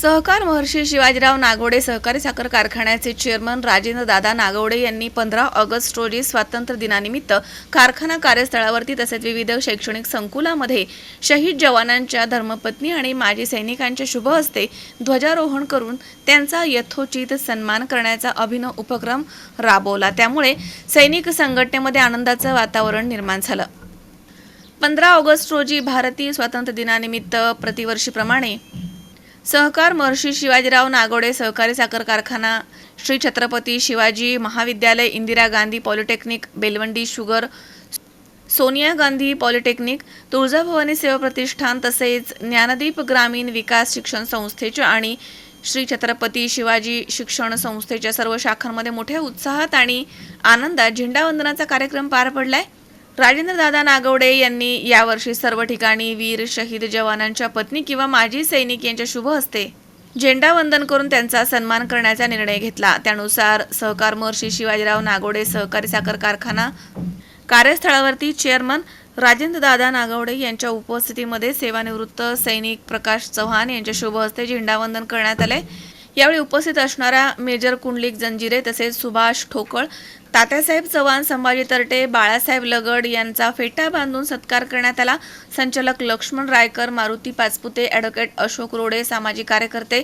सहकार महर्षी शिवाजीराव नागवडे सहकारी साखर कारखान्याचे चेअरमन राजेंद्र दादा नागवडे यांनी पंधरा ऑगस्ट रोजी स्वातंत्र्य दिनानिमित्त कारखाना कार्यस्थळावरती तसेच विविध शैक्षणिक संकुलामध्ये शहीद जवानांच्या धर्मपत्नी आणि माजी सैनिकांच्या शुभ हस्ते ध्वजारोहण करून त्यांचा यथोचित सन्मान करण्याचा अभिनव उपक्रम राबवला. त्यामुळे सैनिक संघटनेमध्ये आनंदाचं वातावरण निर्माण झालं. पंधरा ऑगस्ट रोजी भारतीय स्वातंत्र्य दिनानिमित्त प्रतिवर्षीप्रमाणे सहकार महर्षी शिवाजीराव नागोडे सहकारी साखर कारखाना श्री छत्रपती शिवाजी महाविद्यालय Indira Gandhi polytechnic Belwandi sugar Sonia Gandhi polytechnic Tuljabhavani सेवा प्रतिष्ठान तसेच ज्ञानदीप ग्रामीण विकास शिक्षण संस्थेच्या आणि श्री छत्रपती शिवाजी शिक्षण संस्थेच्या सर्व शाखांमध्ये मोठ्या उत्साहात आणि आनंदात झेंडावंदनाचा कार्यक्रम पार पडलाय. राजेंद्र दादा नागवडे यांनी यावर्षी सर्व ठिकाणी वीर शहीद जवानांच्या पत्नी किंवा माजी सैनिक यांच्या शुभ हस्ते झेंडा वंदन करून त्यांचा सन्मान करण्याचा निर्णय घेतला. त्यानुसार सहकार महर्षी शिवाजीराव नागोडे सहकारी साखर कारखाना कार्यस्थळावरती चेअरमन राजेंद्र दादा नागवडे यांच्या उपस्थितीमध्ये सेवानिवृत्त सैनिक प्रकाश चव्हाण यांच्या शुभ हस्ते झेंडावंदन करण्यात आले. यावेळी उपस्थित असणाऱ्या मेजर कुंडलिक जंजिरे तसेच सुभाष ठोकळ तात्यासाहेब चव्हाण संभाजी तरटे बाळासाहेब लगड यांचा फेटा बांधून सत्कार करण्यात आला. संचालक लक्ष्मण रायकर मारुती पाचपुते ॲडव्होकेट अशोक रोडे सामाजिक कार्यकर्ते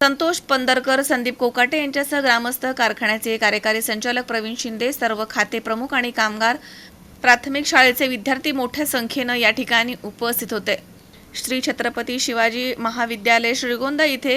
संतोष पंदरकर संदीप कोकाटे यांच्यासह ग्रामस्थ कारखान्याचे कार्यकारी संचालक प्रवीण शिंदे सर्व खाते प्रमुख आणि कामगार प्राथमिक शाळेचे विद्यार्थी मोठ्या संख्येनं या ठिकाणी उपस्थित होते. श्री छत्रपती शिवाजी महाविद्यालय श्रीगोंदा इथे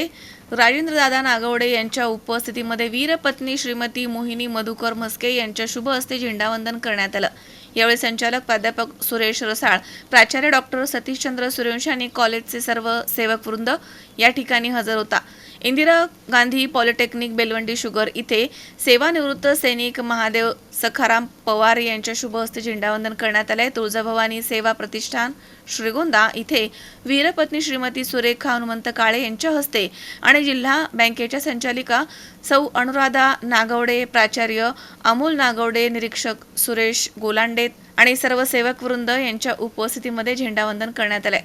राजेंद्रदादा नागवडे यांच्या उपस्थितीमध्ये वीरपत्नी श्रीमती मोहिनी मधुकर म्हस्के यांच्या शुभ हस्ते झेंडावंदन करण्यात आलं. यावेळी संचालक प्राध्यापक सुरेश रसाळ प्राचार्य डॉक्टर सतीशचंद्र सूर्यवंशी आणि कॉलेजचे सर्व सेवक वृंद या ठिकाणी हजर होता. इंदिरा गांधी पॉलिटेक्निक बेलवंडी शुगर इथे सेवानिवृत्त सैनिक महादेव सखाराम पवार यांच्या शुभ हस्ते झेंडावंदन करण्यात आले तुळजाभवानी सेवा प्रतिष्ठान श्रीगोंदा इथे वीरपत्नी श्रीमती सुरेखा हनुमंत काळे यांच्या हस्ते आणि जिल्हा बँकेच्या संचालिका सौ अनुराधा नागवडे प्राचार्य अमोल नागवडे निरीक्षक सुरेश गोलांडे आणि सर्व सेवक वृंद यांच्या उपस्थितीमध्ये झेंडावंदन करण्यात आले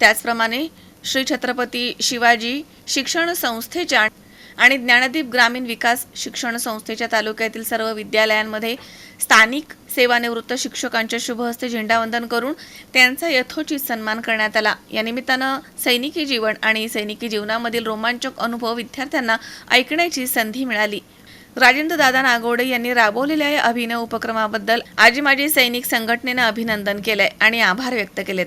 त्याचप्रमाणे श्री छत्रपती शिवाजी शिक्षण संस्थेच्या आणि ज्ञानदीप ग्रामीण विकास शिक्षण संस्थेच्या तालुक्यातील सर्व विद्यालयांमध्ये स्थानिक सेवानिवृत्त शिक्षकांच्या शुभहस्ते झेंडावंदन करून त्यांचा यथोचित सन्मान करण्यात आला. या निमित्तानं सैनिकी जीवन आणि सैनिकी जीवनामधील रोमांचक अनुभव विद्यार्थ्यांना ऐकण्याची संधी मिळाली. राजेंद्र दादा नागोडे यांनी राबवलेल्या या अभिनव उपक्रमाबद्दल आजी माजी सैनिक संघटनेनं अभिनंदन केलंय आणि आभार व्यक्त केलेत.